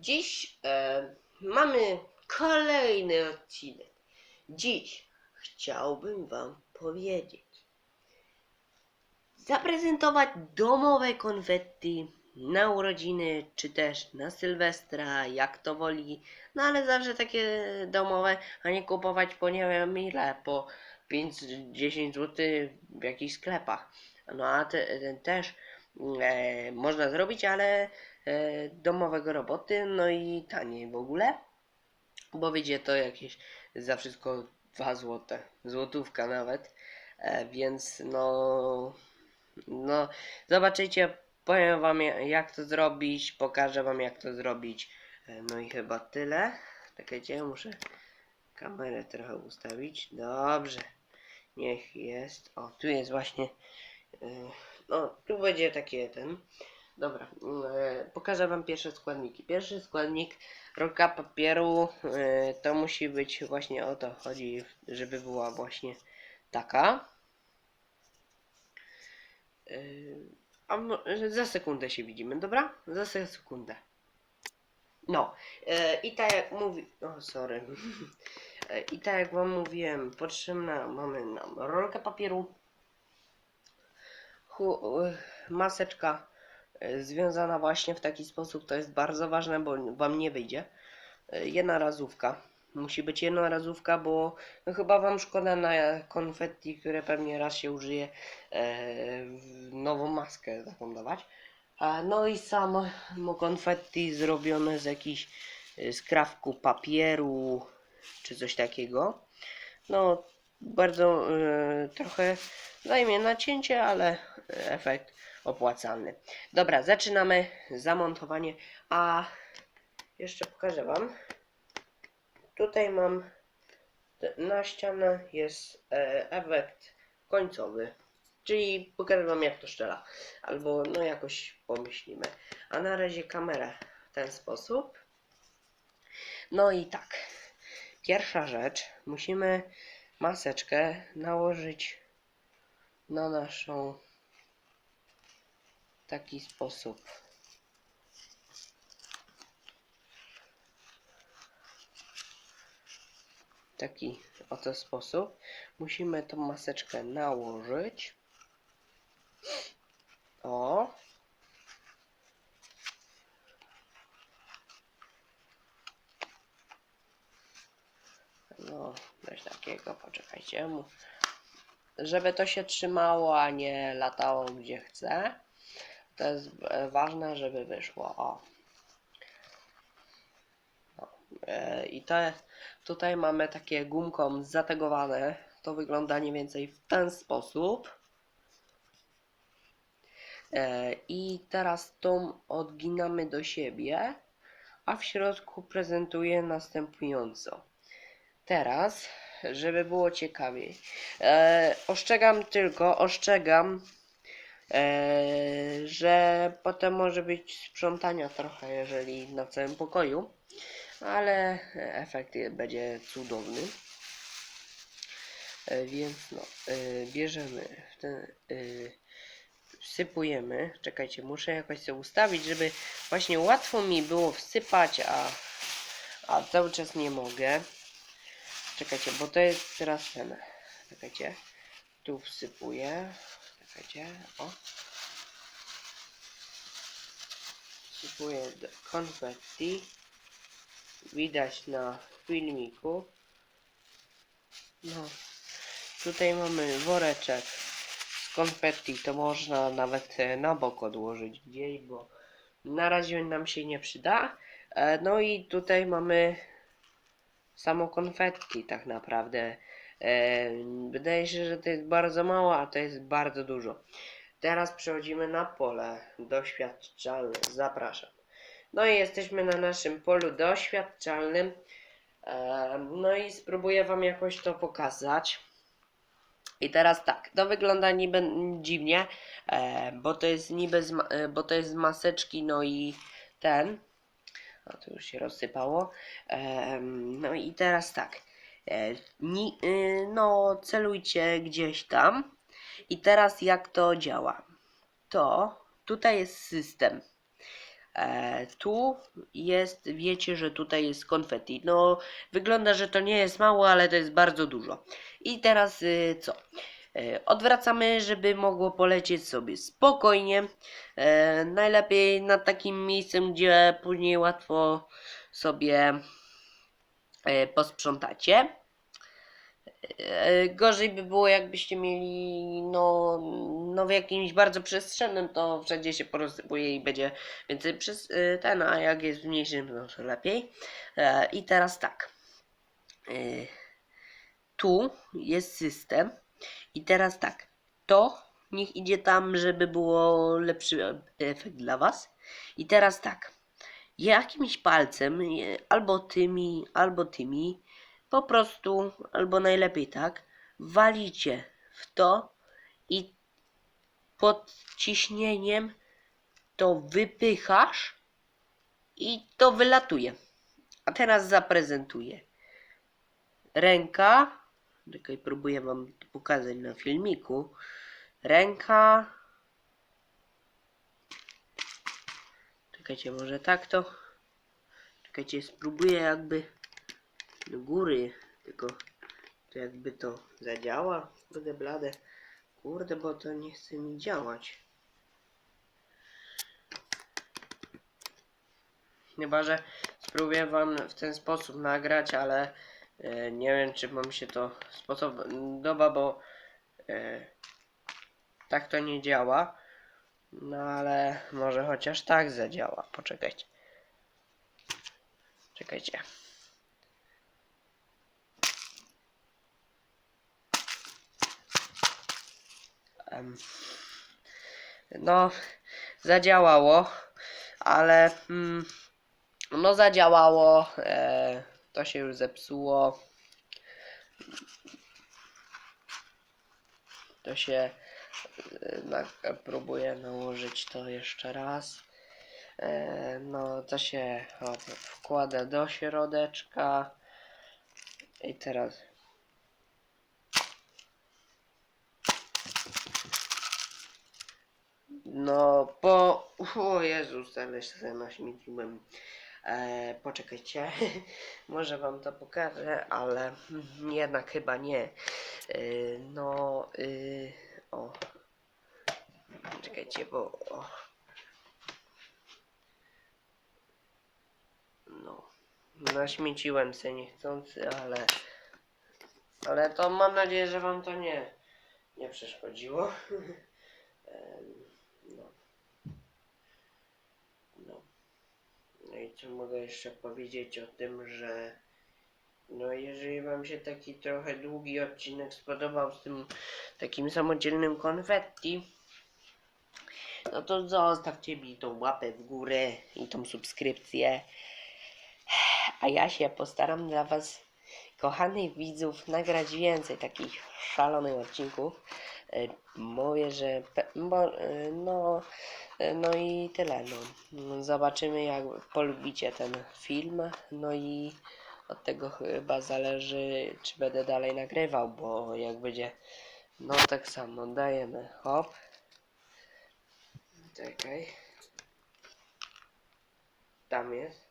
Dziś e, mamy kolejny odcinek. Dziś chciałbym Wam powiedzieć, zaprezentować domowe konfetti na urodziny, czy też na Sylwestra, jak to woli. No ale zawsze takie domowe, a nie kupować po nie wiem ile, po 5-10 zł w jakichś sklepach. No a te, ten też e, można zrobić, ale domowego roboty, no i taniej w ogóle, bo wyjdzie to jakieś za wszystko 2 złote, złotówka nawet, e, więc no, no zobaczycie, powiem wam ja- jak to zrobić, pokażę wam jak to zrobić, e, no i chyba tyle, czekajcie, muszę kamerę trochę ustawić, dobrze, niech jest, o tu jest właśnie, e, no tu będzie takie ten, Dobra, e, pokażę Wam pierwsze składniki. Pierwszy składnik rolka papieru e, to musi być właśnie o to chodzi, żeby była właśnie taka. E, a za sekundę się widzimy, dobra? Za se- sekundę. No, i tak jak mówi. O, sorry. I tak jak Wam mówiłem, potrzebna mamy nam rolkę papieru, maseczka związana właśnie w taki sposób. To jest bardzo ważne, bo wam nie wyjdzie. E, Jedna razówka. Musi być jedna razówka, bo no chyba wam szkoda na konfetti, które pewnie raz się użyje, e, w nową maskę. A, no i samo konfetti zrobione z jakichś e, skrawku papieru czy coś takiego. No, bardzo e, trochę zajmie nacięcie, ale efekt opłacalny. Dobra, zaczynamy zamontowanie, a jeszcze pokażę Wam. Tutaj mam na ścianę jest e, efekt końcowy, czyli pokażę Wam jak to szczela, albo no jakoś pomyślimy. A na razie kamerę w ten sposób. No i tak, pierwsza rzecz, musimy maseczkę nałożyć na naszą taki sposób. Taki oto sposób. Musimy tą maseczkę nałożyć. O. No, coś takiego, poczekajcie. Żeby to się trzymało, a nie latało gdzie chce. To jest e, ważne, żeby wyszło. O. No. E, I to tutaj mamy takie gumką zategowane. To wygląda mniej więcej w ten sposób. E, I teraz tą odginamy do siebie, a w środku prezentuje następująco. Teraz, żeby było ciekawiej, ostrzegam tylko, ostrzegam, e, że potem może być sprzątania trochę, jeżeli na całym pokoju, ale efekt będzie cudowny. E, więc no, e, bierzemy ten, wsypujemy. Czekajcie, muszę jakoś sobie ustawić, żeby właśnie łatwo mi było wsypać, a, a cały czas nie mogę. Czekajcie, bo to jest teraz ten. Czekajcie. Tu wsypuję. Czekajcie. O. Wsypuję do konfetti. Widać na filmiku. No. Tutaj mamy woreczek z konfetti. To można nawet e, na bok odłożyć gdzieś, bo na razie nam się nie przyda. E, No i tutaj mamy samo konfetti tak naprawdę. Wydaje się, że to jest bardzo mało, a to jest bardzo dużo. Teraz przechodzimy na pole doświadczalne. Zapraszam. No i jesteśmy na naszym polu doświadczalnym. No i spróbuję Wam jakoś to pokazać. I teraz tak, to wygląda niby dziwnie, bo to jest niby z, e, bo to jest z maseczki, no i ten. O, to już się rozsypało. No i teraz tak. E, y, no, celujcie gdzieś tam. I teraz jak to działa? To tutaj jest system. E, tu jest, wiecie, że tutaj jest konfetti. No, wygląda, że to nie jest mało, ale to jest bardzo dużo. I teraz y, co? E, Odwracamy, żeby mogło polecieć sobie spokojnie. Najlepiej nad takim miejscem, gdzie później łatwo sobie posprzątacie. E, Gorzej by było, jakbyście mieli no, no w jakimś bardzo przestrzennym, to wszędzie się porozsypuje i będzie więcej przez e, ten, a jak jest w mniejszym, no to lepiej. E, I teraz tak. E, Tu jest system. I teraz tak. To niech idzie tam, żeby było lepszy e- efekt dla Was. I teraz tak. Jakimś palcem, albo tymi, albo tymi, po prostu, albo najlepiej tak, walicie w to i pod ciśnieniem to wypychasz i to wylatuje. A teraz zaprezentuję. Ręka, czekaj, próbuję wam pokazać na filmiku. Ręka. Czekajcie, może tak to. Czekajcie, spróbuję jakby do góry, tylko to jakby to zadziała. Będę blade. Kurde, bo to nie chce mi działać. Chyba, że spróbuję wam w ten sposób nagrać, ale e, nie wiem, czy wam się to spodoba, bo e, tak to nie działa. No ale może chociaż tak zadziała. Poczekajcie. Czekajcie. Em, No, zadziałało, ale mm, no zadziałało, e, to się już zepsuło. To się na, próbuję nałożyć to jeszcze raz. E, no, to się o, wkłada do środeczka. I teraz No, po. O Jezus, ale się naśmieciłem. E, poczekajcie, może wam to pokażę, ale jednak chyba nie. E, no, y, o. Czekajcie, bo. O. No, naśmieciłem się niechcący, ale. Ale to mam nadzieję, że wam to nie, nie przeszkodziło. No. No. No i co mogę jeszcze powiedzieć o tym, że no jeżeli wam się taki trochę długi odcinek spodobał z tym takim samodzielnym konfetti, no to zostawcie mi tą łapę w górę i tą subskrypcję. A ja się postaram dla was, kochanych widzów, nagrać więcej takich szalonych odcinków. E, Mówię, że bo, e, no, e, no i tyle. No, Zobaczymy, jak polubicie ten film. No i od tego chyba zależy, czy będę dalej nagrywał, bo jak będzie, no tak samo dajemy. Hop. Czekaj. Tam jest.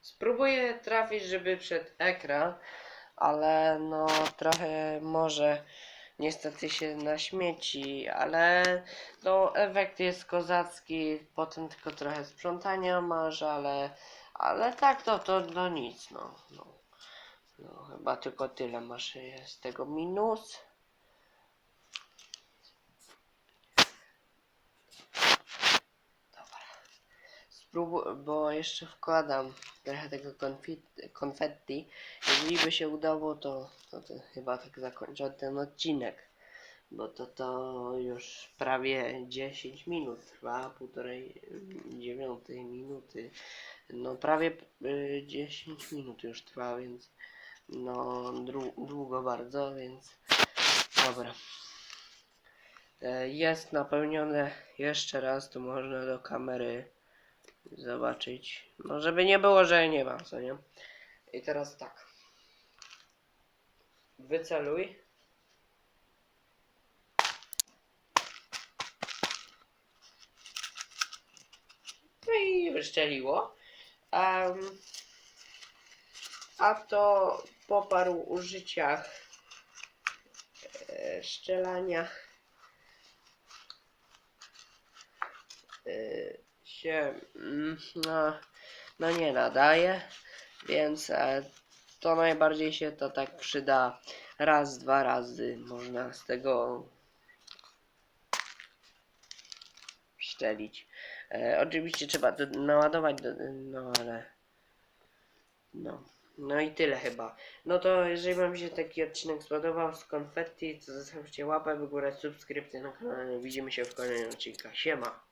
Spróbuję trafić, żeby przed ekran, ale no trochę może niestety się naśmieci, ale no efekt jest kozacki, potem tylko trochę sprzątania masz, ale ale tak to to no nic, no, no. No chyba tylko tyle masz z tego minus. Dobra. Spróbuj, bo jeszcze wkładam trochę tego konfetti. Jeżeli by się udało, to, to, to chyba tak zakończę ten odcinek. Bo to to już prawie 10 minut trwa, półtorej dziewiątej minuty. No prawie y, 10 minut już trwa, więc no długo bardzo, więc dobra. E, Jest napełnione jeszcze raz, tu można do kamery zobaczyć. No żeby nie było, że nie ma, co nie? I teraz tak. Wyceluj. No i wyszczeliło. Em, a to po paru użyciach e, szczelania e, się mm, no, no nie nadaje, więc e, to najbardziej się to tak przyda raz, dwa razy można z tego szczelić. E, oczywiście trzeba to naładować, do, no ale no. No i tyle chyba. No to jeżeli wam się taki odcinek spodobał z konfetti, to zostawcie łapę w górę, subskrypcję na kanale. Widzimy się w kolejnym odcinku. Siema!